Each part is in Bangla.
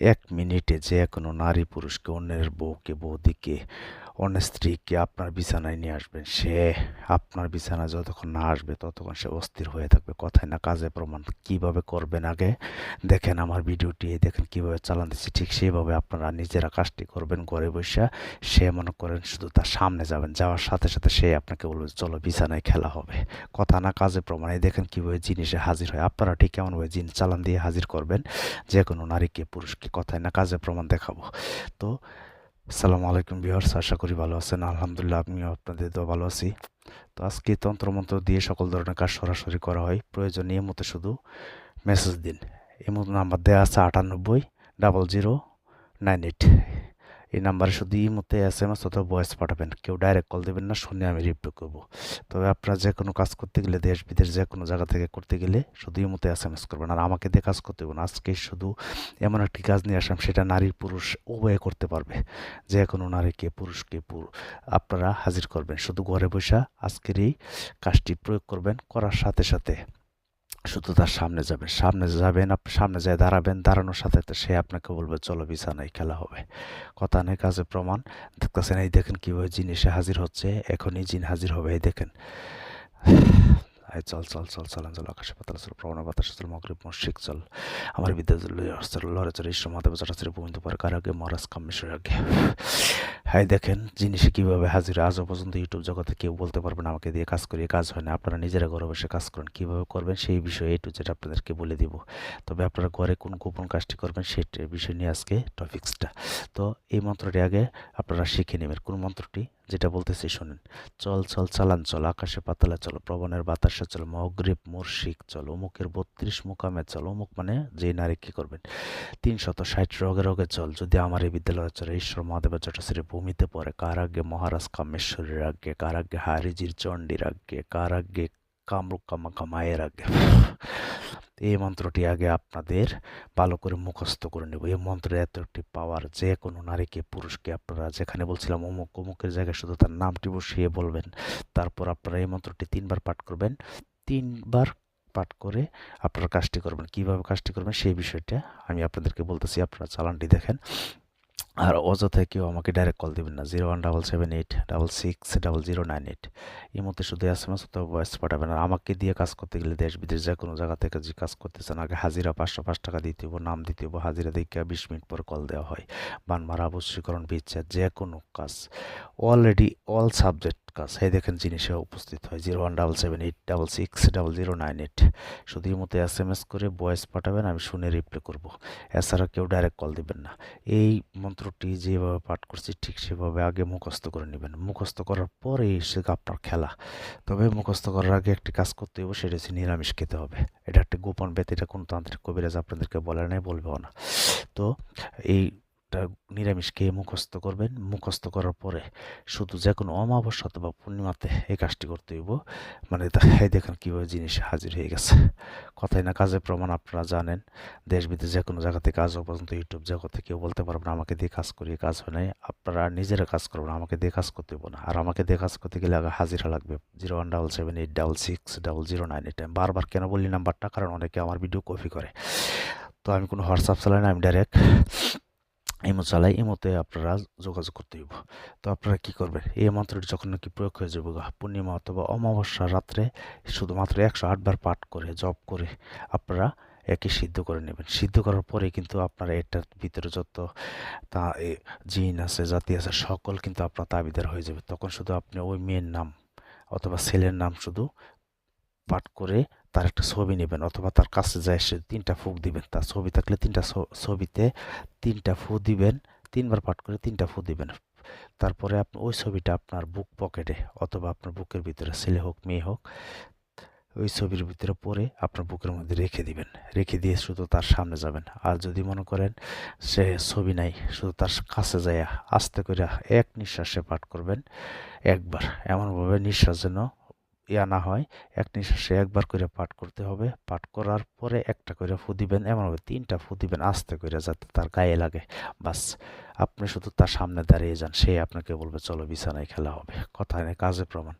এক মিনিটে যে কোনো নারী পুরুষকে, অন্যের বউকে, বৌদিকে, অন্যের স্ত্রীকে আপনার বিছানায় নিয়ে আসবেন। সে আপনার বিছানায় যতক্ষণ না আসবে, ততক্ষণ সে অস্থির হয়ে থাকবে। কথায় না কাজে প্রমাণ কীভাবে করবেন আগে? দেখেন আমার ভিডিওটি, দেখেন কীভাবে চালান দিচ্ছি। ঠিক সেইভাবে আপনারা নিজেরা কাজটি করবেন ঘরে বসে। সে মনে করেন শুধু তার সামনে যাবেন, যাওয়ার সাথে সাথে সে আপনাকে বলবে, চলো বিছানায় খেলা হবে। কথা না কাজে প্রমাণ দেখেন কীভাবে জিনিসে হাজির হয়। আপনারা ঠিক কেমনভাবে জিনিস চালান দিয়ে হাজির করবেন যে কোনো নারীকে, পুরুষকে। কথায় না কাজে প্রমাণ দেখাবো। তো, সালামু আলাইকুম বিহার্স আশা করি ভালো আছেন। আলহামদুলিল্লাহ, আমিও আপনাদের তো ভালো আছি। তো আজকে তন্ত্রমন্ত্র দিয়ে সকল ধরনের কাজ সরাসরি করা হয়। প্রয়োজনীয় মতো শুধু মেসেজ দিন। এই মতো নাম্বার দেওয়া আছে আটানব্বই ডাবল জিরো নাইন এইট এই নাম্বারে শুধু ইমোতে, এস এম এস অথবা ভয়েস পাঠাবেন। কেউ ডাইরেক্ট কল দেবেন না, শুনে আমি রিপ্লাই করব। তবে আপনারা যে কোনো কাজ করতে গেলে, দেশ বিদেশ যে কোনো জায়গা থেকে করতে গেলে শুধু ইমোতে, এস এম এস করবেন। আর আমাকে দিয়ে কাজ করতে না। আজকে শুধু এমন একটি কাজ নিয়ে আসলাম, সেটা নারী পুরুষ উভয়ে করতে পারবে। যে কোনো নারীকে, পুরুষকে আপনারা হাজির করবেন। শুধু ঘরে বসে আজকের এই কাজটি প্রয়োগ করবেন, করার সাথে সাথে। শুধু তার সামনে যাবেন সামনে যাবেন, আপনি সামনে যায় দাঁড়াবেন, দাঁড়ানোর সাথে সে আপনাকে বলবে, চলো বিছানায় খেলা হবে। কথা নেই, কাজে প্রমাণ। দেখতেছেন, এই দেখেন কীভাবে জিনিসে হাজির হচ্ছে। এখনই জিন হাজির হবে, এই দেখেন। আয়, চল চল চল চলান চল আকাশে, পাতাল, চল, প্রবণ বাতাস, চল, মগরিব মস্যিক চল। আমার বিদ্যালয় লড়ে চল, ঈশ্বর মাধব চটাচরি পবিন্দ পরে কার আগে মহারাজ কামেশ্বর আগে। হ্যাঁ দেখেন জিনিসে কীভাবে হাজির আজও পর্যন্ত ইউটিউব জগতে কেউ বলতে পারবেন আমাকে দিয়ে কাজ করিয়ে কাজ হয় না। আপনারা নিজেরা ঘরে বসে কাজ করেন, কীভাবে করবেন সেই বিষয়ে এই টু যেটা আপনাদেরকে বলে দিব। তবে আপনারা ঘরে কোন গোপন কাজটি করবেন সেটার বিষয় নিয়ে আজকে টপিক্সটা তো এই মন্ত্রটি আগে আপনারা শিখে নেবেন। কোন মন্ত্রটি? যেটা বলতেছি, শুনেন। চল চল, চালান, চল, আকাশে পাতালে চল, প্রবণের বাতাসে চল, মগ্রীব মুর্শিক চল, অমুকের বত্রিশ মুকামে চল, অমুক মানে যে নারী কী করবেন? তিনশত ষাট রোগে রোগে চল, যদি আমার এই বিদ্যালয়ে চলে ঈশ্বর মহাদেবের জটাশ্রী ভূমিতে পড়ে কার আগে মহারাজ কামেশ্বরীর আগে কার আগে হারিজির চণ্ডীর আগে কার আগে কামরুক কামাকা মায়ের আগে এই মন্ত্রটি আগে আপনাদের ভালো করে মুখস্থ করে নেব। এই মন্ত্রের এত একটি পাওয়ার যে কোনো নারীকে, পুরুষকে আপনারা যেখানে বলছিলাম অমুক অমুকের জায়গায় শুধু তার নামটি বসিয়ে বলবেন। তারপর আপনারা এই মন্ত্রটি তিনবার পাঠ করবেন। তিনবার পাঠ করে আপনারা কাজটি করবেন। কীভাবে কাজটি করবেন সেই বিষয়টা আমি আপনাদেরকে বলতেছি। আপনারা চালানটি দেখেন। আর অযথায় কেউ আমাকে ডাইরেক্ট কল দেবেন না। Zero one double seven eight double six double zero nine eight এই মধ্যে শুধু এস এম এস অথবা ভয়েস পাঠাবেন আর আমাকে দিয়ে কাজ করতে গেলে দেশ বিদেশ যে কোনো জায়গা থেকে যে কাজ করতেছেন, আগে হাজিরা পাঁচশো পাঁচ টাকা দিতে হব নাম দিতে হব হাজিরা দেখে বিশ মিনিট পর কল দেওয়া হয়। বানমারা অবশ্যীকরণ বিচ্ছেদ যে কোনো কাজ। অলরেডি অল সাবজেক্ট কাজ এই দেখেন জিনিসে উপস্থিত হয়। Zero one double seven eight double six double zero nine eight শুধু এই মতো এস এম এস করে ভয়েস পাঠাবেন, আমি শুনে রিপ্লাই করব। এছাড়া কেউ ডাইরেক্ট কল দেবেন না। এই মন্ত্রটি যেভাবে পাঠ করছি, ঠিক সেভাবে আগে মুখস্থ করে নেবেন। মুখস্থ করার পরে সে আপনার খেলা। তবে মুখস্থ করার আগে একটি কাজ করতে হবে সেটা হচ্ছে নিরামিষ খেতে হবে। এটা একটি গোপন এটা কোনো তান্ত্রিক কবিরাজ আপনাদেরকে বলে নাই, বলবেও না। তো এই টা নিরামিষ খেয়ে মুখস্থ করবেন। মুখস্থ করার পরে শুধু যে কোনো অমাবস্যা অথবা পূর্ণিমাতে এই কাজটি করতে হইব। মানে এই দেখেন কীভাবে জিনিস হাজির হয়ে গেছে। কথাই না কাজের প্রমাণ আপনারা জানেন। দেশ বিদেশ যে কোনো জায়গা থেকে আজ পর্যন্ত ইউটিউব জগতে কেউ বলতে পারবেন আমাকে দিয়ে কাজ করিয়ে কাজ হয় নাই। আপনারা নিজেরা কাজ করবেন, আমাকে দিয়ে কাজ করতে হইব না। আর আমাকে দিয়ে কাজ করতে গেলে আগে হাজিরা লাগবে। Zero one double seven eight double six double zero nine eight আমি বারবার কেন বললি নাম্বারটা? কারণ অনেকে আমার ভিডিও কপি করে। তো আমি কোনো হোয়াটসঅ্যাপ চালাই না, আমি ডাইরেক্ট ইমো চালাই, ইমোতে আপনারা যোগাযোগ করতে হইব। তো আপনারা কি করবেন? এই মন্ত্রটি যখন নাকি প্রয়োগ হয়ে যাবে পূর্ণিমা অথবা অমাবস্যা রাত্রে শুধুমাত্র একশো আটবার পাঠ করে, জপ করে আপনারা একে সিদ্ধ করে নেবেন। সিদ্ধ করার পরে কিন্তু আপনারা এটার ভিতরে যত তা জিন আছে, জাতি আছে, সকল কিন্তু আপনার তাবিদার হয়ে যাবে। তখন শুধু আপনি ওই মেয়ের নাম অথবা ছেলের নাম শুধু পাঠ করে তার একটা ছবি নেবেন অথবা তার কাছে যায় সে তিনটা ফুক দিবেন। তার ছবি থাকলে তিনটা ছবিতে তিনটা ফু দিবেন, তিনবার পাঠ করে তিনটা ফু দিবেন। তারপরে আপনি ওই ছবিটা আপনার বুক পকেটে অথবা আপনার বুকের ভিতরে, ছেলে হোক, মেয়ে হোক, ওই ছবির ভিতরে পরে আপনার বুকের মধ্যে রেখে দিবেন। রেখে দিয়ে শুধু তার সামনে যাবেন। আর যদি মনে করেন সে ছবি নাই, শুধু তার কাছে যায় আস্তে করে এক নিঃশ্বাসে পাঠ করবেন, একবার। এমনভাবে নিঃশ্বাস যেন ইয়া না হয়, এক নিঃশ্বাসে একবার করে পাঠ করতে হবে। পাঠ করার পরে একটা করে ফু দিবেন এমনভাবে তিনটা ফু দিবেন, আস্তে করে যাতে তার গায়ে লাগে। বাস, আপনি শুধু তার সামনে দাঁড়িয়ে যান, সে আপনাকে বলবে, চলো বিছানায় খেলা হবে। কথা নেই, কাজে প্রমাণ।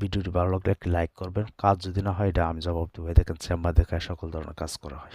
ভিডিওটি ভালো লাগলে একটি লাইক করবেন। কাজ যদি না হয়, এটা আমি জবাব দেবো। দেখেন, চেম্বার দেখায় সকল ধরনের কাজ করা হয়।